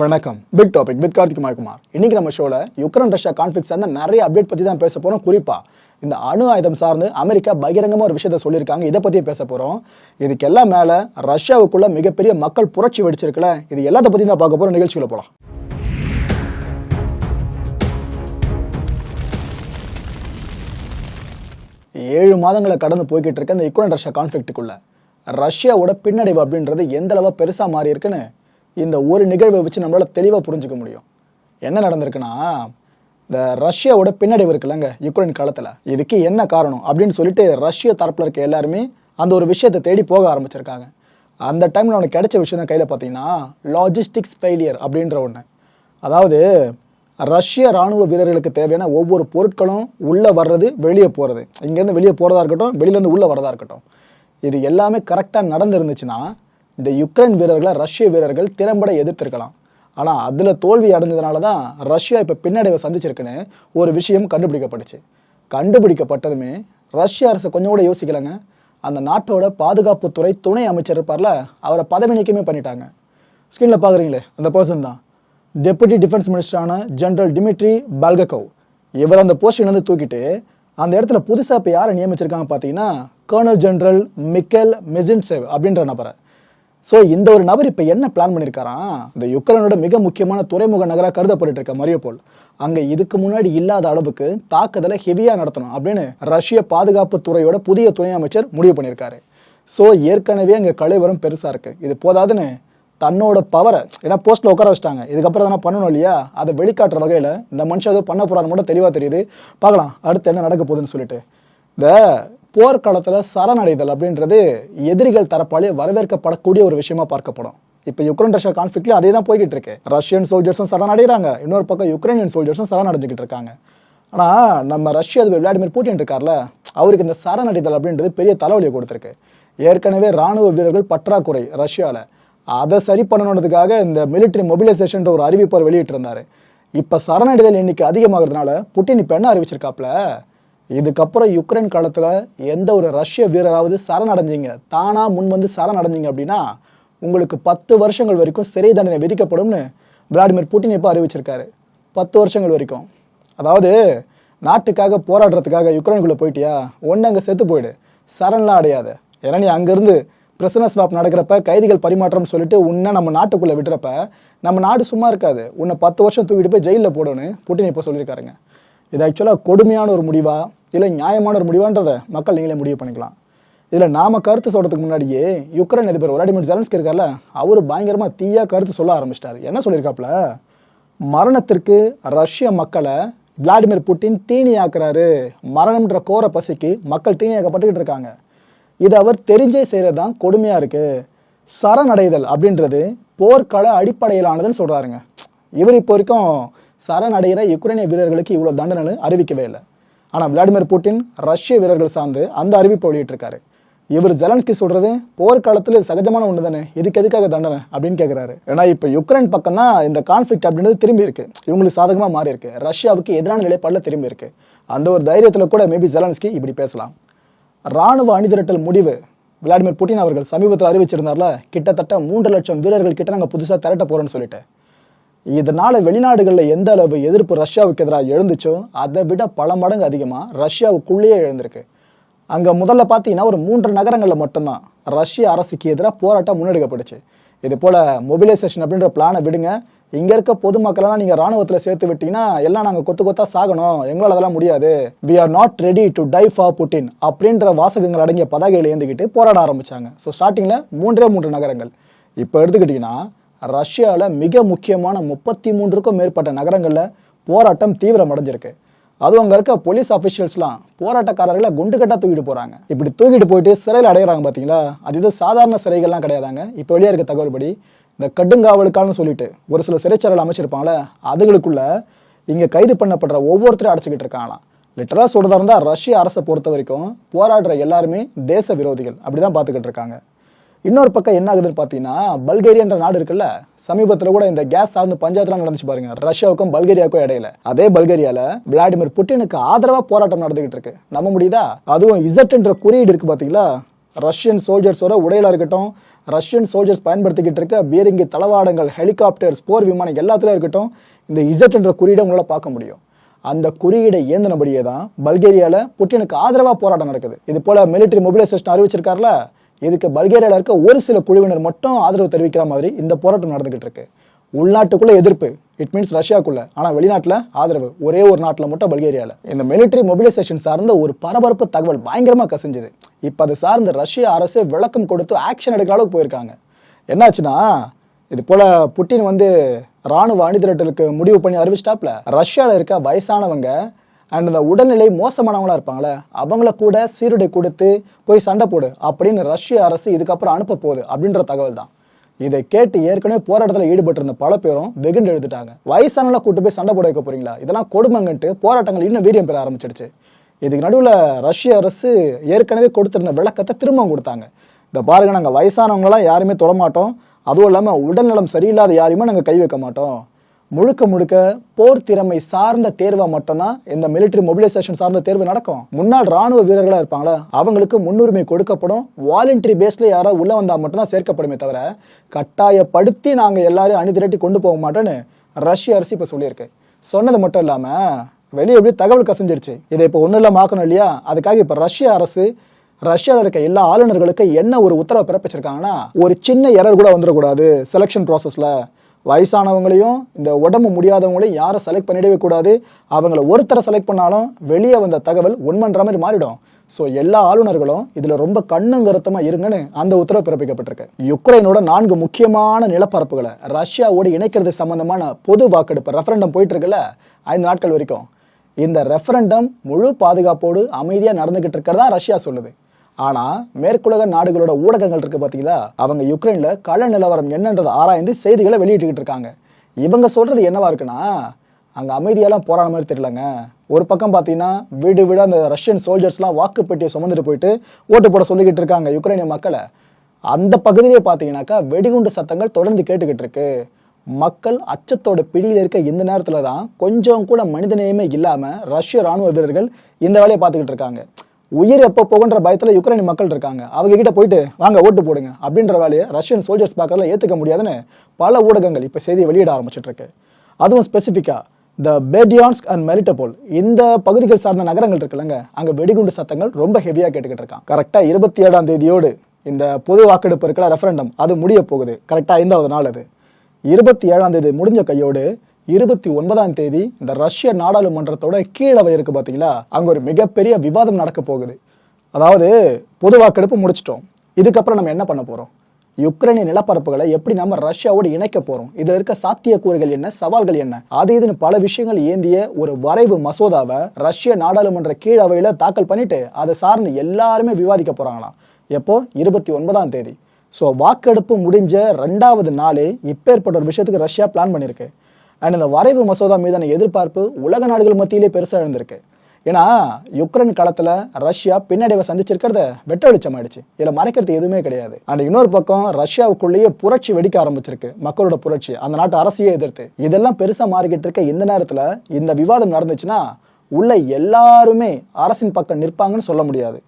வணக்கம். Big topic with Karthik Kumar இன்னைக்கு நம்ம ஷோல யுக்ரைன் ரஷ்யா கான்ஃபிளிக் சார்ந்த நிறைய அப்டேட் பத்தி தான் பேச போறோம். குறிப்பா இந்த அணு ஆயுதம் சார்ந்து அமெரிக்கா பகிரங்கமா ஒரு விஷயத்த சொல்லியிருக்காங்க. இதை பத்தி பேச போறோம். இதுக்கு எல்லாம் மேல ரஷ்யாவுக்குள்ள மிகப்பெரிய மக்கள் புரட்சி வெடிச்சிருக்கல இது எல்லாத்த பத்தி தான் பார்க்க போறோம். நிகழ்ச்சிக்குள்ள போலாம். ஏழு மாதங்களை கடந்து போய்கிட்டு இருக்க இந்த யுக்ரைன் ரஷ்யா கான்ஃபிளிக்ட்டுக்குள்ள ரஷ்யாவோட பின்னடைவு அப்படின்றது எந்த அளவு பெருசா மாறி இருக்குன்னு இந்த ஒரு நிகழ்வை வச்சு நம்மளால் தெளிவாக புரிஞ்சுக்க முடியும். என்ன நடந்திருக்குன்னா இந்த ரஷ்யாவோட பின்னடைவு இருக்குல்லங்க யுக்ரைன் காலத்தில். இதுக்கு என்ன காரணம் அப்படின்னு சொல்லிட்டு ரஷ்ய தரப்பில் இருக்க எல்லாருமே அந்த ஒரு விஷயத்தை தேடி போக ஆரம்பிச்சிருக்காங்க. அந்த டைமில் அவனுக்கு கிடைச்ச விஷயம் தான் கையில் பார்த்தீங்கன்னா லாஜிஸ்டிக்ஸ் ஃபெயிலியர் அப்படின்ற ஒன்று அதாவது ரஷ்ய ராணுவ வீரர்களுக்கு தேவையான ஒவ்வொரு பொருட்களும் உள்ளே வர்றது வெளியே போகிறது இங்கேருந்து வெளியே போகிறதா இருக்கட்டும் வெளியிலேருந்து உள்ளே வரதா இருக்கட்டும். இது எல்லாமே கரெக்டாக நடந்துருந்துச்சுன்னா இந்த யுக்ரைன் வீரர்களை ரஷ்ய வீரர்கள் திறம்பட எதிர்த்திருக்கலாம். ஆனால் அதில் தோல்வி அடைஞ்சதுனால தான் ரஷ்யா இப்போ பின்னடைவை சந்திச்சிருக்குன்னு ஒரு விஷயம் கண்டுபிடிக்கப்பட்டுச்சு. கண்டுபிடிக்கப்பட்டதுமே ரஷ்ய அரசு கொஞ்சம் கூட யோசிக்கலைங்க. அந்த நாட்டோட பாதுகாப்புத்துறை துணை அமைச்சர் இருப்பார்ல அவரை பதவி நீக்கமே பண்ணிட்டாங்க. ஸ்க்ரீனில் பார்க்குறீங்களே அந்த பர்சன் தான். டெபுட்டி டிஃபென்ஸ் மினிஸ்டரான ஜென்ரல் டிமிட்ரி பால்ககோவ் இவர் அந்த போஸ்டிலேருந்து தூக்கிட்டு அந்த இடத்துல புதுசாக இப்போ யாரை நியமிச்சிருக்காங்க பார்த்தீங்கன்னா கர்னல் ஜென்ரல் மிக்கேல் மெசின்சேவ் அப்படின்ற நபரை. ஸோ இந்த ஒரு நபர் இப்போ என்ன பிளான் பண்ணியிருக்காராம் இந்த யுக்ரைனோட மிக முக்கியமான துறைமுக நகராக கருதப்பட்டு இருக்க மரியோபோல். அங்கே இதுக்கு முன்னாடி இல்லாத அளவுக்கு தாக்குதலை ஹெவியாக நடத்தணும் அப்படின்னு ரஷ்ய பாதுகாப்பு துறையோட புதிய துணை அமைச்சர் முடிவு பண்ணியிருக்காரு ஸோ ஏற்கனவே அங்கே கலைவரம் பெருசாக இருக்கு. இது போதாதுன்னு தன்னோட பவரை ஏன்னா போஸ்ட்டில் உட்கார வச்சிட்டாங்க. இதுக்கப்புறம் தானே பண்ணணும் இல்லையா? அதை வெளிக்காட்டுற வகையில் இந்த மனுஷன் ஏதோ பண்ண போகிறான்னு மட்டும் தெளிவாக தெரியுது. பார்க்கலாம் அடுத்து என்ன நடக்க போகுதுன்னு சொல்லிட்டு. இந்த போர்க்காலத்தில் சரணடைதல் அப்படின்றது எதிரிகள் தரப்பாலே வரவேற்கப்படக்கூடிய ஒரு விஷயமா பார்க்கப்படும். இப்போ யுக்ரைன் ரஷ்யா கான்ஃப்ளிக்ட்ல அதே தான் போய்கிட்டு இருக்கு. ரஷ்யன் சோல்ஜர்ஸும் சரணடைகிறாங்க இன்னொரு பக்கம் யுக்ரைனியன் சோல்ஜர்ஸும் சரணடைஞ்சிக்கிட்டு இருக்காங்க. ஆனால் நம்ம ரஷ்ய அதிபர் விளாடிமிர் பூட்டின் இருக்கார்ல அவருக்கு இந்த சரணடைதல் அப்படின்றது பெரிய தலைவலியை கொடுத்துருக்கு. ஏற்கனவே ராணுவ வீரர்கள் பற்றாக்குறை ரஷ்யாவில் அதை சரி பண்ணணுன்றதுக்காக இந்த மிலிட்டரி மொபிலைசேஷன் ஒரு அறிவிப்பை வெளியிட்டிருந்தார். இப்போ சரணடைதல் எண்ணிக்கை அதிகமாகிறதுனால புட்டின் இப்போ என்ன அறிவிச்சிருக்காப்ல இதுக்கப்புறம் யுக்ரைன் காலத்தில் எந்த ஒரு ரஷ்ய வீரராவது சரணடைஞ்சிங்க தானாக முன் வந்து சரணடைஞ்சிங்க அப்படின்னா உங்களுக்கு பத்து வருஷங்கள் வரைக்கும் சிறை தண்டனை விதிக்கப்படும்னு விளாடிமிர் புட்டின் இப்போ அறிவிச்சிருக்காரு. பத்து வருஷங்கள் வரைக்கும். அதாவது நாட்டுக்காக போராடுறதுக்காக யுக்ரைனுக்குள்ளே போயிட்டியா? ஒன்று அங்கே செத்து போயிடு. சரணெலாம் அடையாது. ஏன்னா நீ அங்கேருந்து பிரசன ஸ்வாப் நடக்கிறப்ப கைதிகள் பரிமாற்றம் சொல்லிட்டு உன்னை நம்ம நாட்டுக்குள்ளே விடுறப்ப நம்ம நாடு சும்மா இருக்காது. உன்னை பத்து வருஷம் தூக்கிட்டு போய் ஜெயிலில் போடணும்னு புட்டின் இப்போ சொல்லியிருக்காருங்க இது ஆக்சுவலாக கொடுமையான ஒரு முடிவா? இல்லை நியாயமான ஒரு முடிவான்றதை மக்கள் நீங்களே முடிவு பண்ணிக்கலாம். இதில் நாம கருத்து சொல்கிறதுக்கு முன்னாடியே யுக்ரைன் அதிபர் விளாடிமிர் ஜெலன்ஸ்கி இருக்கார்ல அவர் பயங்கரமாக தீயா கருத்து சொல்ல ஆரம்பிச்சிட்டாரு. என்ன சொல்லியிருக்காப்புல? மரணத்திற்கு ரஷ்ய மக்களை விளாடிமிர் புட்டின் தீனியாக்குறாரு. மரணம்ன்ற கோர பசிக்கு மக்கள் தீனியாக்கப்பட்டுக்கிட்டு இருக்காங்க. இது அவர் தெரிஞ்சே செய்கிறது தான் கொடுமையாக இருக்குது சரணடைதல் அப்படின்றது போர்க்கள அடிப்படையிலானதுன்னு சொல்கிறாருங்க இவர் இப்போ வரைக்கும் சரணடைகிற யுக்ரைனிய வீரர்களுக்கு இவ்வளோ தண்டனை அறிவிக்கவே இல்லை. ஆனால் விளாடிமிர் புட்டின் ரஷ்ய வீரர்கள் சார்ந்து அந்த அறிவிப்பை வெளியிட்டிருக்காரு. இவர் ஜெலன்ஸ்கி சொல்றது போர்க்காலத்தில் சகஜமான ஒன்று தானே இதுக்கு எதுக்காக தண்டனை? அப்படின்னு கேட்குறாரு ஏன்னா இப்போ யுக்ரைன் பக்கம் தான் இந்த கான்ஃப்ளிக்ட் அப்படின்றது திரும்பி இருக்கு இவங்களுக்கு சாதகமாக மாறி இருக்கு ரஷ்யாவுக்கு எதிரான நிலைப்பாடில் திரும்பி இருக்கு அந்த ஒரு தைரியத்தில் கூட மேபி ஜெலன்ஸ்கி இப்படி பேசலாம். ராணுவ அணிதிரட்டல் முடிவு விளாடிமிர் புட்டின் அவர்கள் சமீபத்தில் அறிவிச்சிருந்தார்ல கிட்டத்தட்ட மூன்று லட்சம் வீரர்கள் கிட்ட நாங்கள் புதுசாக திரட்ட போகிறோம்னு சொல்லிட்டு. இதனால் வெளிநாடுகளில் எந்த அளவு எதிர்ப்பு ரஷ்யாவுக்கு எதிராக எழுந்துச்சோ அதை விட பல மடங்கு அதிகமாக ரஷ்யாவுக்குள்ளேயே எழுந்திருக்கு. அங்கே முதல்ல பார்த்தீங்கன்னா ஒரு மூன்று நகரங்களில் மட்டும்தான் ரஷ்ய அரசுக்கு எதிராக போராட்டம் முன்னெடுக்கப்பட்டுச்சு. இது போல் மொபிலைசேஷன் அப்படின்ற பிளானை விடுங்க. இங்கே இருக்க பொதுமக்களெல்லாம் நீங்கள் ராணுவத்தில் சேர்த்து விட்டீங்கன்னா எல்லாம் நாங்கள் கொத்து கொத்தா சாகணும். எங்களால் அதெல்லாம் முடியாது. We are not ready to die for Putin அப்படின்ற வாசகங்கள் அடங்கிய பதாகையில் ஏந்திக்கிட்டு போராட ஆரம்பித்தாங்க ஸோ ஸ்டார்டிங்கில் மூன்றே மூன்று நகரங்கள். இப்போ எடுத்துக்கிட்டிங்கன்னா ரஷ்யாவில் மிக முக்கியமான முப்பத்தி மூன்றுக்கும் மேற்பட்ட நகரங்களில் போராட்டம் தீவிரம் அடைஞ்சிருக்கு அதுவும் அங்கே இருக்க போலீஸ் அஃபிஷியல்ஸ்லாம் போராட்டக்காரர்களை குண்டு கட்டா தூக்கிட்டு போகிறாங்க இப்படி தூக்கிட்டு போயிட்டு சிறையில் அடைகிறாங்க பார்த்தீங்களா அது இது சாதாரண சிறைகள்லாம் கிடையாதாங்க. இப்போ வெளியே இருக்க தகவல்படி இந்த கடுங்காவலுக்கான்னு சொல்லிட்டு ஒரு சில சிறைச்சாலைகள் அமைச்சிருப்பாங்களே அதுகளுக்குள்ள இங்கே கைது பண்ணப்படுற ஒவ்வொருத்தரும் அடைச்சிக்கிட்டு இருக்காங்களாம். லிட்டராக சொல்கிறதா இருந்தால் ரஷ்ய அரசை பொறுத்த வரைக்கும் போராடுற எல்லாருமே தேச விரோதிகள். அப்படி தான் பார்த்துக்கிட்டு இருக்காங்க. இன்னொரு பக்கம் என்ன ஆகுதுன்னு பார்த்தீங்கன்னா பல்கேரியன்ற நாடு இருக்குல்ல சமீபத்தில் கூட இந்த கேஸ் சார்ந்த பஞ்சாயத்துலாம் நடந்துச்சு பாருங்க. ரஷ்யாவுக்கும் பல்கேரியாவுக்கும் இடையில. அதே பல்கேரியால விளாடிமிர் புட்டினுக்கு ஆதரவா போராட்டம் நடந்துகிட்டு இருக்கு. நம்ப முடியுதா? அதுவும் இசட்ன்ற குறியீடு இருக்கு பாத்தீங்களா ரஷ்யன் சோல்ஜர்ஸோட உடையில இருக்கட்டும் ரஷ்யன் சோல்ஜர்ஸ் பயன்படுத்திக்கிட்டு இருக்க பீரங்கி தளவாடங்கள் ஹெலிகாப்டர்ஸ் போர் விமானம் எல்லாத்துலயும் இருக்கட்டும் இந்த இசட் என்ற குறியீடை உங்களால் பார்க்க முடியும். அந்த குறியீடை ஏந்தினபடியே தான் பல்கேரியாவில் புட்டினுக்கு ஆதரவாக போராட்டம் நடக்குது. இது போல மிலிட்டரி மொபிலைசேஷன் அறிவிச்சிருக்காருல இதுக்கு பல்கேரியாவில் இருக்க ஒரு சில குழுவினர் மட்டும் ஆதரவு தெரிவிக்கிற மாதிரி இந்த போராட்டம் நடந்துகிட்டு இருக்கு. உள்நாட்டுக்குள்ள எதிர்ப்பு. இட் மீன்ஸ் ரஷ்யாக்குள்ள. ஆனால் வெளிநாட்டில் ஆதரவு. ஒரே ஒரு நாட்டில் மட்டும் பல்கேரியாவில் இந்த மிலிட்டரி மொபிலைசேஷன் சார்ந்த ஒரு பரபரப்பு தகவல் பயங்கரமாக கசிஞ்சுது. இப்போ அது சார்ந்த ரஷ்ய அரசு விளக்கம் கொடுத்து ஆக்ஷன் எடுக்கிற அளவுக்கு போயிருக்காங்க. என்னாச்சுன்னா இது போல புட்டின் வந்து ராணுவ அணிதிரட்டலுக்கு முடிவு பண்ணி அறிவிச்சிட்டாப்ல. ரஷ்யாவில் இருக்க வயசானவங்க அண்ட் இந்த உடல்நிலை மோசமானவங்களா இருப்பாங்களே அவங்கள கூட சீருடை கொடுத்து போய் சண்டை போடு அப்படின்னு ரஷ்ய அரசு இதுக்கப்புறம் அனுப்ப போகுது அப்படின்ற தகவல் தான். இதை கேட்டு ஏற்கனவே போராட்டத்தில் ஈடுபட்டிருந்த பல பேரும் வெகுண்டு எழுதிட்டாங்க. வயசானவங்கள கூட்டு போய் சண்டை போட வைக்க போறீங்களா? இதெல்லாம் கொடுமைங்கன்ட்டு போராட்டங்கள் இன்னும் வீரியம் பெற ஆரம்பிச்சிடுச்சு. இதுக்கு நடுவில் ரஷ்ய அரசு ஏற்கனவே கொடுத்திருந்த விளக்கத்தை திரும்பவும் கொடுத்தாங்க. இந்த பாருங்க நாங்கள் வயசானவங்களாம் யாருமே தொடமாட்டோம் அதுவும் இல்லாமல் உடல்நலம் சரியில்லாத யாரையுமே நாங்கள் கை வைக்க மாட்டோம். முழுக்க முழுக்க போர் திறமை சார்ந்த தேர்வை மட்டும்தான் இந்த மிலிட்டரி மொபிலைசேஷன் சார்ந்த தேர்வு நடக்கும். முன்னாள் ராணுவ வீரர்களா இருப்பாங்களா? அவங்களுக்கு முன்னுரிமை கொடுக்கப்படும். வாலண்டரி பேஸ்ல யாராவது உள்ள வந்தா மட்டும்தான் சேர்க்கப்படுமே தவிர கட்டாயப்படுத்தி நாங்க எல்லாரும் அணி திரட்டி கொண்டு போக மாட்டோன்னு ரஷ்ய அரசு இப்ப சொல்லியிருக்கு. சொன்னது மட்டும் இல்லாம வெளியே எப்படி தகவல் கசஞ்சிடுச்சு இதை இப்போ ஒன்றும் இல்லாம ஆக்கணும் இல்லையா? அதுக்காக இப்போ ரஷ்ய அரசு ரஷ்யாவில் இருக்க எல்லா ஆளுநர்களுக்கு என்ன ஒரு உத்தரவு பிறப்பிச்சிருக்காங்கன்னா ஒரு சின்ன எரர் கூட வந்துடக்கூடாது செலெக்ஷன் ப்ராசஸில் வயசானவங்களையும் இந்த உடம்பு முடியாதவங்களையும் யாரை செலக்ட் பண்ணிடவே கூடாது. அவங்கள ஒருத்தரை செலக்ட் பண்ணாலும் வெளியே வந்த தகவல் உண்மைன்ற மாதிரி மாறிடும். ஸோ எல்லா ஆளுநர்களும் இதில் ரொம்ப கண்ணும் கருத்தமாக இருங்கன்னு அந்த உத்தரவு பிறப்பிக்கப்பட்டிருக்கு. யுக்ரைனோட நான்கு முக்கியமான நிலப்பரப்புகளை ரஷ்யாவோடு இணைக்கிறது சம்பந்தமான பொது வாக்கெடுப்பு ரெஃபரண்டம் போயிட்டு இருக்குல்ல ஐந்து நாட்கள் வரைக்கும். இந்த ரெஃபரண்டம் முழு பாதுகாப்போடு அமைதியாக நடந்துகிட்டு இருக்கிறதா ரஷ்யா சொல்லுது. ஆனால் மேற்குலக நாடுகளோட ஊடகங்கள் இருக்கு பார்த்தீங்களா அவங்க யுக்ரைனில் கள நிலவரம் என்னன்றதை ஆராய்ந்து செய்திகளை வெளியிட்டுக்கிட்டு இருக்காங்க. இவங்க சொல்றது என்னவா இருக்குன்னா அங்கே அமைதியெல்லாம் போராட மாதிரி தெரியலங்க. ஒரு பக்கம் பார்த்தீங்கன்னா வீடு வீடு அந்த ரஷ்யன் சோல்ஜர்ஸ்லாம் வாக்குப்பெட்டியை சுமந்துட்டு போயிட்டு ஓட்டு போட சொல்லிக்கிட்டு இருக்காங்க யுக்ரைனிய மக்களை. அந்த பகுதியிலே பார்த்தீங்கன்னாக்கா வெடிகுண்டு சத்தங்கள் தொடர்ந்து கேட்டுக்கிட்டு இருக்கு. மக்கள் அச்சத்தோட பிடியில் இருக்க இந்த நேரத்தில் தான் கொஞ்சம் கூட மனிதநேயமே இல்லாமல் ரஷ்ய ராணுவ வீரர்கள் இந்த வேலையை பார்த்துக்கிட்டு இருக்காங்க. உயிர் எப்போ போகுன்ற பயத்தில் யுக்ரைன் மக்கள் இருக்காங்க. அவங்க கிட்ட போயிட்டு வாங்க ஓட்டு போடுங்க. அப்படின்ற வேலையை ரஷ்யன் சோல்ஜர்ஸ் பார்க்கறதுல ஏற்றுக்க முடியாதுன்னு பல ஊடகங்கள் இப்போ செய்தியை வெளியிட ஆரம்பிச்சிட்டு இருக்கு அதுவும் ஸ்பெசிஃபிக்காக த பேடியான்ஸ்க் அண்ட் மெலிட்டபோல் இந்த பகுதிகள் சார்ந்த நகரங்கள் இருக்குல்லங்க அங்கே வெடிகுண்டு சத்தங்கள் ரொம்ப ஹெவியாக கேட்டுக்கிட்டு இருக்கான் கரெக்டாக இருபத்தி ஏழாம் தேதியோடு இந்த பொது வாக்கெடுப்பு இருக்கிற ரெஃபரண்டம் அது முடிய போகுது. கரெக்டாக ஐந்தாவது நாள் அது. இருபத்தி ஏழாம் தேதி முடிஞ்ச கையோடு இருபத்தி ஒன்பதாம் தேதி இந்த ரஷ்ய நாடாளுமன்றத்தோட கீழவை இருக்கு பார்த்தீங்களா அங்கே ஒரு மிகப்பெரிய விவாதம் நடக்க போகுது. அதாவது பொது வாக்கெடுப்பு முடிச்சிட்டோம். இதுக்கப்புறம் நம்ம என்ன பண்ண போகிறோம் யுக்ரைனிய நிலப்பரப்புகளை எப்படி நம்ம ரஷ்யாவோடு இணைக்க போறோம்? இதில் இருக்க சாத்தியக்கூறுகள் என்ன? சவால்கள் என்ன? அது இதுன்னு பல விஷயங்கள் ஏந்திய ஒரு வரைவு மசோதாவை ரஷ்ய நாடாளுமன்ற கீழவையில் தாக்கல் பண்ணிட்டு அதை சார்ந்து எல்லாருமே விவாதிக்க போறாங்களாம். எப்போ? இருபத்தி ஒன்பதாம் தேதி. ஸோ வாக்கெடுப்பு முடிஞ்ச ரெண்டாவது நாளே இப்பேற்பட்ட ஒரு விஷயத்துக்கு ரஷ்யா பிளான் பண்ணியிருக்கு அண்ட் இந்த வரைவு மசோதா மீதான எதிர்பார்ப்பு உலக நாடுகள் மத்தியிலே பெருசாக இருந்திருக்கு. ஏன்னா யுக்ரைன் களத்தில் ரஷ்யா பின்னடைவை சந்திச்சிருக்கிறத வெட்ட வெளிச்சமாயிடுச்சு இதில் மறைக்கிறது எதுவுமே கிடையாது. அண்ட் இன்னொரு பக்கம் ரஷ்யாவுக்குள்ளேயே புரட்சி வெடிக்க ஆரம்பிச்சிருக்கு. மக்களோட புரட்சி அந்த நாட்டு அரசியே எதிர்த்து. இதெல்லாம் பெருசாக மாறிக்கிட்டு இருக்க இந்த நேரத்தில் இந்த விவாதம் நடந்துச்சுன்னா உள்ள எல்லாருமே அரசின் பக்கம் நிற்பாங்கன்னு சொல்ல முடியாது.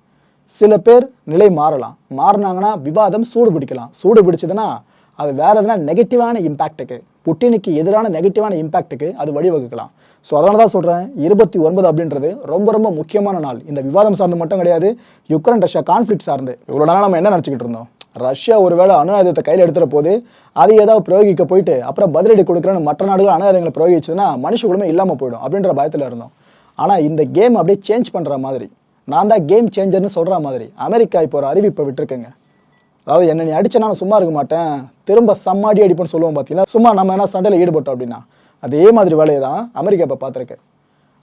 சில பேர் நிலை மாறலாம். மாறினாங்கன்னா விவாதம் சூடு பிடிக்கலாம். சூடு பிடிச்சதுன்னா அது வேற எதுனா நெகட்டிவான இம்பேக்ட்டுக்கு புட்டினுக்கு எதிரான நெகட்டிவான இம்பாக்ட்டுக்கு அது வழிவகுக்கலாம். ஸோ அதனால தான் சொல்கிறேன் இருபத்தி ஒன்பது அப்படின்றது ரொம்ப ரொம்ப முக்கியமான நாள். இந்த விவாதம் சார்ந்து மட்டும் கிடையாது யுக்ரைன் ரஷ்யா கான்ஃப்ளிக் சார்ந்து. இவ்வளோ நாளாக நம்ம என்ன நினச்சிக்கிட்டு இருந்தோம்? ரஷ்யா ஒருவேளை அணு ஆயுதத்தை கையில் எடுத்துகிற போது அதை ஏதாவது பிரயோகிக்க போயிட்டு அப்புறம் பதிலடி கொடுக்குறேன்னு மற்ற நாடுகள் அணு ஆயுதங்களை பிரயோகிச்சதுன்னா மனுஷ குழுமே இல்லாமல் போயிடும் அப்படின்ற பயத்தில் இருந்தோம். ஆனால் இந்த கேம் அப்படியே சேஞ்ச் பண்ணுற மாதிரி நான் தான் கேம் சேஞ்சர்னு சொல்கிற மாதிரி அமெரிக்கா இப்போ ஒரு அறிவிப்பை விட்டுருக்கேங்க. அதாவது என்ன நீ அடிச்சா நான் சும்மா இருக்க மாட்டேன். திரும்ப சம்மாடி அடிப்பேன்னு சொல்லுவோம் பார்த்தீங்கன்னா சும்மா நம்ம என்ன சண்டையில் ஈடுபட்டோம் அப்படின்னா அதே மாதிரி வேலையை தான் அமெரிக்கா இப்போ பார்த்துருக்கு.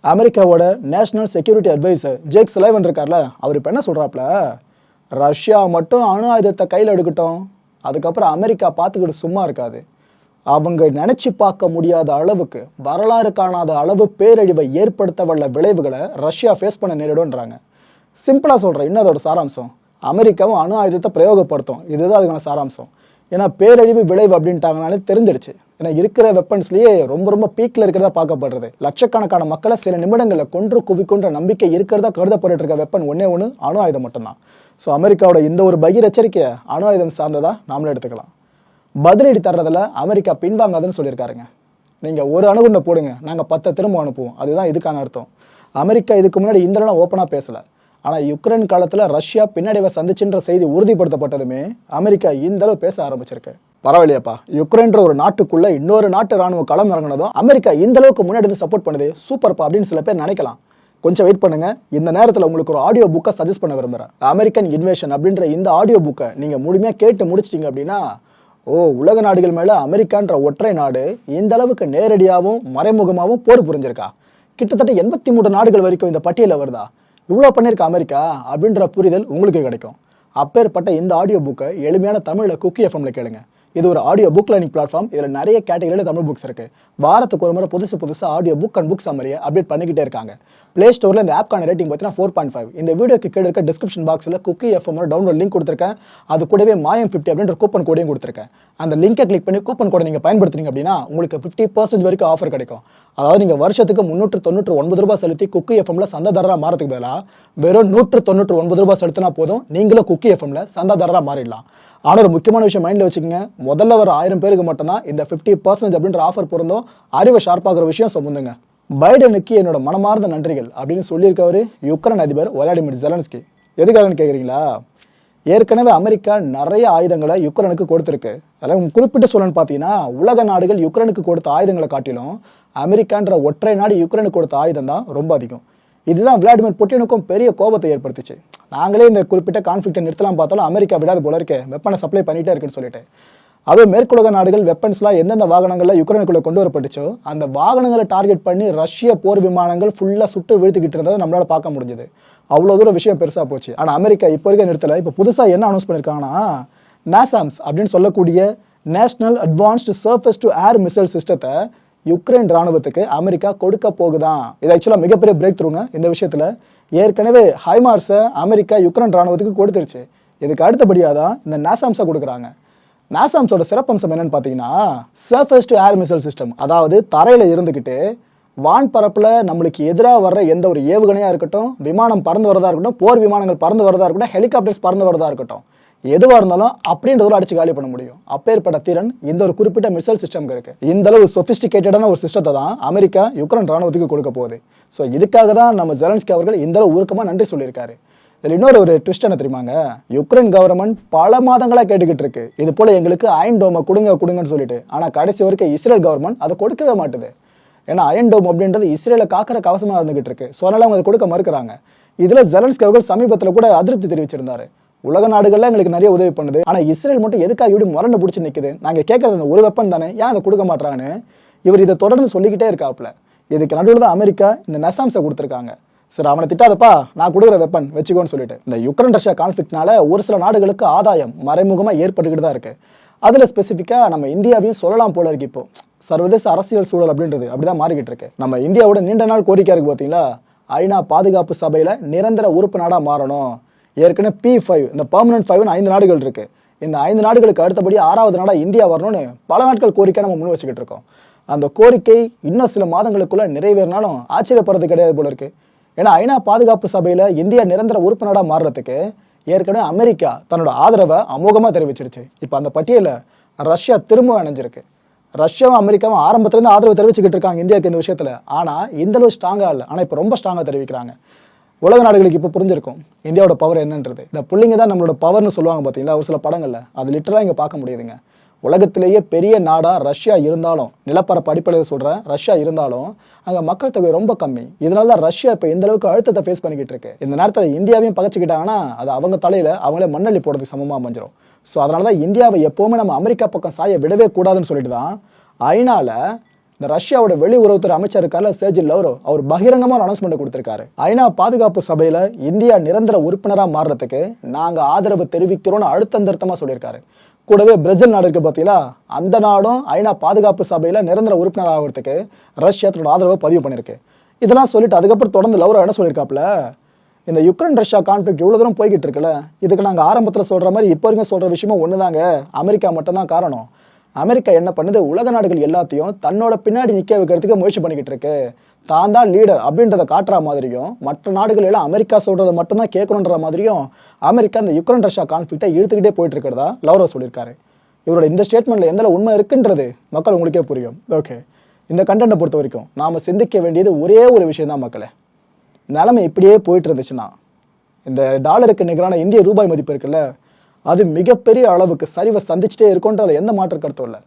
அமெரிக்காவோட national security adviser Jake Sullivan இருக்கார்ல அவர் இப்போ என்ன சொல்கிறாப்புல ரஷ்யா மட்டும் அணு ஆயுதத்தை கையில் எடுக்கட்டும். அதுக்கப்புறம் அமெரிக்கா பார்த்துக்கிட்டு சும்மா இருக்காது. அவங்க நினச்சி பார்க்க முடியாத அளவுக்கு வரலாறு காணாத அளவு பேரழிவை ஏற்படுத்த வல்ல விளைவுகளை ரஷ்யா ஃபேஸ் பண்ண நேரிடும்ன்றாங்க. சிம்பிளாக சொல்கிறேன் இன்னும் அதோட சாராம்சம். அமெரிக்காவும் அணு ஆயுதத்தை பிரயோகப்படுத்தும். இதுதான் அதுக்கான சாராம்சம். ஏன்னா பேரழிவு விளைவு அப்படின்ட்டாங்கனாலே தெரிஞ்சிடுச்சு. ஏன்னா இருக்கிற வெப்பன்ஸ்லேயே ரொம்ப ரொம்ப பீக்கில் இருக்கிறதா பார்க்கப்படுறது. லட்சக்கணக்கான மக்களை சில நிமிடங்களில் கொன்று குவிக்குன்ற நம்பிக்கை இருக்கிறதா கருதப்பட்டு இருக்க வெப்பன் ஒன்றே ஒன்று அணு ஆயுதம் மட்டும்தான். ஸோ அமெரிக்காவோட இந்த ஒரு பகிர் எச்சரிக்கையை அணு ஆயுதம் சார்ந்ததா நாமளும் எடுத்துக்கலாம். பதிலடி தர்றதில் அமெரிக்கா பின்வாங்காதுன்னு சொல்லியிருக்காருங்க. நீங்கள் ஒரு அணுகுண்டை போடுங்க நாங்கள் பத்தை திரும்ப அனுப்புவோம். அதுதான் இதுக்கான அர்த்தம். அமெரிக்கா இதுக்கு முன்னாடி இந்திரலாம் ஓப்பனாக பேசலை. ஆனால் யுக்ரைன் காலத்தில் ரஷ்யா பின்னடைவை சந்திச்சுன்ற செய்தி உறுதிப்படுத்தப்பட்டதுமே அமெரிக்கா இந்த அளவு பேச ஆரம்பிச்சிருக்கு. பரவாயில்லையாப்பா. யுக்ரைன்ற ஒரு நாட்டுக்குள்ள இன்னொரு நாட்டு ராணுவ களம் இறங்கினதும் அமெரிக்கா இந்த அளவுக்கு முன்னாடி சப்போர்ட் பண்ணுது சூப்பர்ப்பா அப்படின்னு சில பேர் நினைக்கலாம். கொஞ்சம் வெயிட் பண்ணுங்க. இந்த நேரத்தில் உங்களுக்கு ஒரு ஆடியோ புக்கை சஜஸ்ட் பண்ண விரும்புகிறேன் அமெரிக்கன் இன்வேஷன் அப்படின்ற இந்த ஆடியோ புக்கை நீங்கள் முழுமையாக கேட்டு முடிச்சிட்டிங்க அப்படின்னா ஓ உலக நாடுகள் மேலே அமெரிக்கான்ற ஒற்றை நாடு இந்த அளவுக்கு நேரடியாகவும் மறைமுகமாகவும் போர் புரிஞ்சிருக்கா? கிட்டத்தட்ட எண்பத்தி மூன்று நாடுகள் வரைக்கும் இந்த பட்டியலில் வருதா? இவ்வளோ பண்ணியிருக்க அமெரிக்கா அப்படின்ற புரிதல் உங்களுக்கு கிடைக்கும். அப்பேற்பட்ட இந்த ஆடியோ புக்கை எளிமையான தமிழில் குக்கி எஃப்எம்ல கேளுங்க. இது ஒரு ஆடியோ புக் லேர்னிங் பிளாட்ஃபார்ம் இதில் நிறைய கேட்டகரியில் தமிழ் புக்ஸ் இருக்கு. வாரத்துக்கு ஒரு முறை புதுசு புதுசாக ஆடியோ புக் அண்ட் புக் சம்மரியை அப்டேட் பண்ணிக்கிட்டே இருக்காங்க. ப்ளே ஸ்டோரில் இந்த ஆப்க்கான ரேட்டிங் பார்த்தீங்கன்னா ஃபோர் பாயிண்ட் ஃபைவ் இந்த வீடியோக்கு கீழே இருக்க டிஸ்கிரிப்ஷன் பாக்ஸில் குக்கி எஃப்எம் டவுன்லோட் லிங்க் கொடுத்துருக்கேன். அது கூடவே மாயம் ஃபிஃப்டி அப்படின்ற கூப்பன் கோடையும் கொடுத்துருக்கேன். அந்த லிங்கை கிளிக் பண்ணி கூப்பன் கோடை நீங்கள் பயன்படுத்துனீங்க அப்படின்னா உங்களுக்கு ஃபிஃப்டி பர்சன்ட் வரைக்கும் ஆஃபர் கிடைக்கும். அதாவது நீங்கள் வருஷத்துக்கு முந்நூற்று தொண்ணூற்று ஒன்பது ரூபாய் செலுத்தி குக்கி எஃப்எம்ல சந்தாதாரராக மாறதுக்கு பதிலாக வெறும் நூற்று தொண்ணூற்று ஒன்பது ரூபாய் செலுத்தினா போதும் நீங்களும் குக்கி எஃப்எம்ல சந்தாதாரராக மாறிடலாம். ஆனால் ஒரு முக்கியமான விஷயம் மைண்டில் வச்சுக்கோங்க. முதல்ல வர ஆயிரம் பேருக்கு மட்டும்தான் இந்த ஃபிஃப்டி பர்சன்டேஜ் அப்படின்ற ஆஃபர் பொருந்தும். அறிவை ஷார்ப்பாகிற விஷயம் சொமுந்துங்க. பைடனுக்கு என்னோட மனமார்ந்த நன்றிகள் அப்படின்னு சொல்லியிருக்கவர் யுக்ரைன் அதிபர் விளாடிமிர் ஜெலன்ஸ்கி எதுக்காகன்னு கேட்குறீங்களா ஏற்கனவே அமெரிக்கா நிறைய ஆயுதங்களை யுக்ரைனுக்கு கொடுத்துருக்கு. அதெல்லாம் குறிப்பிட்டு சொல்லணும்னு பார்த்தீங்கன்னா உலக நாடுகள் யுக்ரைனுக்கு கொடுத்த ஆயுதங்களை காட்டிலும் அமெரிக்கான்ற ஒற்றை நாடு யுக்ரைனுக்கு கொடுத்த ஆயுதம் தான் ரொம்ப அதிகம். இதுதான் விளாடிமிர் புட்டினுக்கும் பெரிய கோபத்தை ஏற்படுத்துச்சு. நாங்களே இந்த குறிப்பிட்ட கான்ஃப்ளிக்டை நிறுத்தலாம் பார்த்தாலும் அமெரிக்கா விடாது போல இருக்கு. வெப்பனை சப்ளை பண்ணிகிட்டே இருக்குன்னு சொல்லிட்டு. அதுவும் மேற்குலக நாடுகள் வெப்பன்ஸ்லாம் எந்தெந்த வாகனங்கள்ல யுக்ரைனுக்குள்ள கொண்டு வரப்பட்டுச்சோ அந்த வாகனங்களை டார்கெட் பண்ணி ரஷ்ய போர் விமானங்கள் ஃபுல்லாக சுட்டு வீழ்த்துக்கிட்டு இருந்ததை நம்மளால பார்க்க முடிஞ்சது. அவ்வளோ தூரம் விஷயம் பெருசாக போச்சு. ஆனால் அமெரிக்கா இப்போ வரைக்கும் நிறுத்தல இப்போ புதுசாக என்ன அனௌன்ஸ் பண்ணியிருக்காங்கன்னா நாசாம்ஸ் அப்படின்னு சொல்லக்கூடிய national advanced surface to air missile சிஸ்டத்தை யுக்ரைன் ராணுவத்துக்கு அமெரிக்கா கொடுக்க போகுதான் இது ஆக்சுவலாக மிகப்பெரிய பிரேக் த்ரூங்க இந்த விஷயத்தில். ஏற்கனவே ஹைமார்ஸை அமெரிக்கா யுக்ரைன் ராணுவத்துக்கு கொடுத்துருச்சு. இதுக்கு அடுத்தபடியாக தான் இந்த நாசாம்ஸை கொடுக்குறாங்க. நாசாம்ஸோட சிறப்பம்சம் என்னன்னு பார்த்தீங்கன்னா surface to air missile system அதாவது தரையில் இருந்துக்கிட்டு வான் பரப்பில் நம்மளுக்கு எதிராக வர்ற எந்த ஒரு ஏவுகணையாக இருக்கட்டும் விமானம் பறந்து வரதா இருக்கட்டும் போர் விமானங்கள் பறந்து வரதா இருக்கட்டும் ஹெலிகாப்டர்ஸ் பறந்து வரதா இருக்கட்டும் எதுவாக இருந்தாலும் அப்படின்றதுல அடிச்சு காலி பண்ண முடியும். அப்பேற்பட்ட திறன் இந்த ஒரு குறிப்பிட்ட மிசைல் சிஸ்டம்க்கு இருக்கு. இந்த அளவு சொபிஸ்டிகேட்டடான ஒரு சிஸ்டத்தை தான் அமெரிக்கா யுக்ரைன் ராணுவத்துக்கு கொடுக்க போகுது. ஸோ இதுக்காக தான் நம்ம ஜெலன்ஸ்கி அவர்கள் இந்த அளவு உருக்கமாக நன்றி சொல்லியிருக்காரு. இதில் இன்னொரு ஒரு ட்விஸ்ட் என்ன தெரியுமாங்க? யுக்ரைன் கவர்மெண்ட் பல மாதங்களாக கேட்டுக்கிட்டு இருக்கு. இது போல எங்களுக்கு அயன் டோமை கொடுங்க கொடுங்கன்னு சொல்லிட்டு. ஆனால் கடைசி வரைக்கும் இஸ்ரேல் கவர்மெண்ட் அதை கொடுக்கவே மாட்டுது. ஏன்னா அயன் டோம் அப்படின்றது இஸ்ரேலை காக்கிற கவசமாக இருந்துகிட்டு இருக்கு. ஸோ அதனால அவங்க அதை கொடுக்க மறுக்கிறாங்க. இதில் ஜெலன்ஸ்கி அவர்கள் சமீபத்தில் கூட அதிருப்தி தெரிவிச்சிருந்தாரு. உலக நாடுகளில் எங்களுக்கு நிறைய உதவி பண்ணுது. ஆனால் இஸ்ரேல் மட்டும் எதுக்காக இப்படி முரண்டு பிடிச்சி நிற்குது நாங்கள் கேட்கறது அந்த ஒரு வெப்பன் தானே. ஏன் அதை கொடுக்க மாட்டாங்கன்னு இவர் இதை தொடர்ந்து சொல்லிக்கிட்டே இருக்காப்ல இதுக்கு நடுவில் தான் அமெரிக்கா இந்த நெசாம்ஸை கொடுத்துருக்காங்க. சரி அவனை திட்டாதப்பா நான் கொடுக்குற வெப்பன் வச்சுக்கோன்னு சொல்லிட்டு. இந்த யுக்ரைன் ரஷ்யா கான்ஃபிளிக்னால ஒரு சில நாடுகளுக்கு ஆதாயம் மறைமுகமாக ஏற்பட்டுக்கிட்டு தான் இருக்குது அதில் ஸ்பெசிஃபிக்காக நம்ம இந்தியாவையும் சொல்லலாம் போல இருக்கு இப்போ. சர்வதேச அரசியல் சூழல் அப்படின்றது அப்படிதான் மாறிக்கிட்டு இருக்கு. நம்ம இந்தியாவோட நீண்ட நாள் கோரிக்கை இருக்கு பார்த்தீங்களா ஐநா பாதுகாப்பு சபையில் நிரந்தர உறுப்பு நாடாக மாறணும். ஏற்கனவே பி ஃபைவ் இந்த பர்மனன்ட் ஃபைவ்னு ஐந்து நாடுகள் இருக்கு. இந்த ஐந்து நாடுகளுக்கு அடுத்தபடி ஆறாவது நாடாக இந்தியா வரணும்னு பல நாட்கள் கோரிக்கை நம்ம முன் வச்சுக்கிட்டு இருக்கோம். அந்த கோரிக்கை இன்னும் சில மாதங்களுக்குள்ள நிறைவேறினாலும் ஆச்சரியப்படுறது கிடையாது போல இருக்கு. ஏன்னா ஐநா பாதுகாப்பு சபையில் இந்தியா நிரந்தர உறுப்பினராக மாறுறதுக்கு ஏற்கனவே அமெரிக்கா தன்னோட ஆதரவை அமோகமாக தெரிவிச்சிருச்சு. இப்போ அந்த பட்டியலில் ரஷ்யா திரும்ப இணைஞ்சிருக்கு. ரஷ்யாவும் அமெரிக்காவும் ஆரம்பத்துலேருந்து ஆதரவு தெரிவிச்சுக்கிட்டு இருக்காங்க இந்தியாவுக்கு இந்த விஷயத்தில். ஆனால் இந்தளவு ஸ்ட்ராங்காக இல்லை. ஆனால் இப்போ ரொம்ப ஸ்ட்ராங்காக தெரிவிக்கிறாங்க. உலக நாடுகளுக்கு இப்போ புரிஞ்சிருக்கும் இந்தியாவோட பவர் என்னன்றது. இந்த பிள்ளைங்க தான் நம்மளோட பவர்னு சொல்லுவாங்க பார்த்தீங்களா ஒரு சில படங்களில். அது லிட்டரலாக இங்கே பார்க்க முடியுதுங்க. உலகத்திலேயே பெரிய நாடாக ரஷ்யா இருந்தாலும் நிலப்பரப்பு அடிப்படையில் சொல்கிறேன் ரஷ்யா இருந்தாலும் அங்கே மக்கள் தொகை ரொம்ப கம்மி. இதனால தான் ரஷ்யா இப்போ இந்த அளவுக்கு அழுத்தத்தை ஃபேஸ் பண்ணிக்கிட்டு இருக்கு. இந்த நேரத்தில் இந்தியாவையும் பகச்சிக்கிட்டாங்கன்னா அது அவங்க தலையில் அவங்களே மண்ணள்ளி போடுறதுக்கு சமமாக அமைஞ்சிடும் ஸோ அதனால தான் இந்தியாவை எப்போவுமே நம்ம அமெரிக்கா பக்கம் சாய விடவே கூடாதுன்னு சொல்லிட்டு தான் ஐநாவில் இந்த ரஷ்யாவோட வெளி உறவுத்துறை அமைச்சர் இருக்கார்ல சேஜி லவ்ரோ அவர் பகிரங்கமாக ஒரு அனௌன்ஸ்மெண்ட் கொடுத்திருக்காரு. ஐநா பாதுகாப்பு சபையில் இந்தியா நிரந்தர உறுப்பினராக மாறுறதுக்கு நாங்கள் ஆதரவு தெரிவிக்கிறோம்னு அழுத்தந்தர்த்தமாக சொல்லியிருக்காரு. கூடவே பிரேசில் நாடு இருக்கு பார்த்தீங்களா அந்த நாடும் ஐநா பாதுகாப்பு சபையில் நிரந்தர உறுப்பினர் ஆகிறதுக்கு ரஷ்யா தன்னோட ஆதரவை பதிவு பண்ணியிருக்கு. இதெல்லாம் சொல்லிட்டு அதுக்கப்புறம் தொடர்ந்து லவ்ரோ என்ன சொல்லியிருக்காப்புல? இந்த யுக்ரைன் ரஷ்யா கான்ஃபிளிக் இவ்வளோ தூரம் போய்கிட்டு இருக்குல்ல இதுக்கு நாங்கள் ஆரம்பத்தில் சொல்கிற மாதிரி இப்போ வரைக்கும் சொல்கிற விஷயமும் ஒன்று தாங்க அமெரிக்கா மட்டும்தான் காரணம். அமெரிக்கா என்ன பண்ணுது? உலக நாடுகள் எல்லாத்தையும் தன்னோட பின்னாடி நிற்க வைக்கிறதுக்கு முயற்சி பண்ணிக்கிட்டு இருக்கு. தான் தான் லீடர் அப்படின்றத காட்டுற மாதிரியும் மற்ற நாடுகள் எல்லாம் அமெரிக்கா சொல்றதை மட்டும்தான் கேட்கணுன்ற மாதிரியும் அமெரிக்கா இந்த யுக்ரைன் ரஷ்யா கான்ஃபிளிக்டை இழுத்துக்கிட்டே போயிட்டு இருக்கிறதா லவ்ரோ சொல்லியிருக்காரு. இவரோட இந்த ஸ்டேட்மெண்ட்ல எந்த உண்மை இருக்குன்றது மக்கள் உங்களுக்கே புரியும். ஓகே இந்த கண்டென்ட்டை பொறுத்த வரைக்கும் நாம் சிந்திக்க வேண்டியது ஒரே ஒரு விஷயம் தான் மக்களே. நிலைமை இப்படியே போயிட்டு இருந்துச்சுன்னா இந்த டாலருக்கு நிகரான இந்திய ரூபாய் மதிப்பு இருக்குல்ல அது மிகப்பெரிய அளவுக்கு சரிவை சந்திச்சுட்டே இருக்கும்ன்றதுல எந்த மாற்று கருத்தும் இல்லை.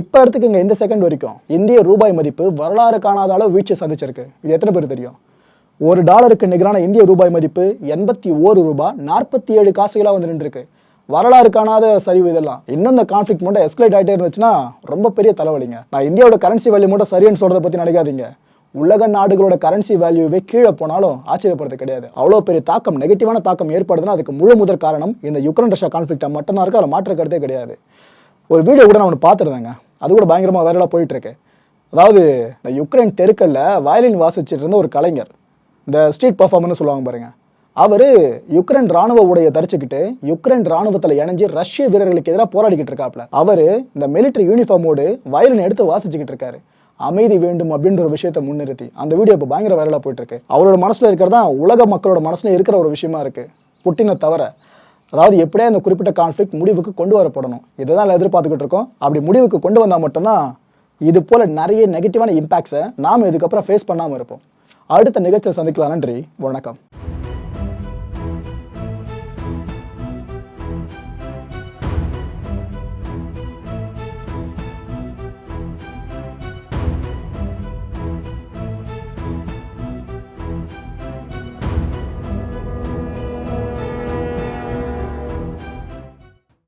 இப்போ எடுத்துக்கங்க இந்த செகண்ட் வரைக்கும். இந்திய ரூபாய் மதிப்பு வரலாறு காணாத அளவு வீழ்ச்சி சந்திச்சிருக்கு. இது எத்தனை பேர் தெரியும்? ஒரு டாலருக்கு நிகரான இந்திய ரூபாய் மதிப்பு எண்பத்தி ஓரு ரூபாய் நாற்பத்தி ஏழு காசுகளாக வந்து நின்றுருக்கு. வரலாறு காணாத சரிவு இதெல்லாம். இன்னும் இந்த கான்ஃபிளிக் மட்டும் எஸ்கலேட் ஆகிட்டே இருந்துச்சுன்னா ரொம்ப பெரிய தலைவலிங்க. நான் இந்தியாவோட கரன்சி வேல்யூ மட்டும் சரின்னு சொல்றதை பற்றி நினைக்காதீங்க. உலக நாடுகளோட கரன்சி வேல்யூவே கீழே போனாலும் ஆச்சரியப்படுறது கிடையாது. அவ்வளோ பெரிய தாக்கம் நெகட்டிவான தாக்கம் ஏற்படுதுன்னா அதுக்கு முழு முதல் காரணம் இந்த யுக்ரைன் ரஷ்யா கான்ஃபிளிக்டாக மட்டும்தான் இருக்கு. அதில் மாற்ற கருத்தே கிடையாது. ஒரு வீடியோ கூட நான் ஒன்று பார்த்துருந்தேங்க. அது கூட பயங்கரமாக வைரலாக போயிட்டுருக்கு. அதாவது இந்த யுக்ரைன் தெருக்கல்ல வயலின் வாசிச்சுட்டு இருந்த ஒரு கலைஞர் இந்த ஸ்ட்ரீட் பர்ஃபார்மர்னு சொல்லுவாங்க பாருங்க. அவர் யுக்ரைன் ராணுவ உடைய தரிச்சுக்கிட்டு யுக்ரைன் ராணுவத்தில் இணைஞ்சு ரஷ்ய வீரர்களுக்கு எதிராக போராடிக்கிட்டு இருக்காப்ல. அவர் இந்த மிலிட்டரி யூனிஃபார்மோடு வயலின் எடுத்து வாசிச்சுக்கிட்டு இருக்காரு. அமைதி வேண்டும் அப்படின்ற ஒரு விஷயத்தை முன்னிறுத்தி. அந்த வீடியோ இப்போ பயங்கர வைரலாக போயிட்டு இருக்கு அவரோட மனசில் இருக்கிறதா உலக மக்களோட மனசில் இருக்கிற ஒரு விஷயமா இருக்கு. புட்டினை தவிர அதாவது எப்படியா இந்த குறிப்பிட்ட கான்ஃப்ளிக் முடிவுக்கு கொண்டு வரப்படணும். இதை தான் எதிர்பார்த்துக்கிட்டு இருக்கோம். அப்படி முடிவுக்கு கொண்டு வந்தால் மட்டும்தான் இது போல நிறைய நெகட்டிவான இம்பாக்ட்ஸை நாம் இதுக்கப்புறம் ஃபேஸ் பண்ணாமல் இருப்போம். அடுத்த நிகழ்ச்சியில் சந்திக்கலாம். நன்றி. வணக்கம்.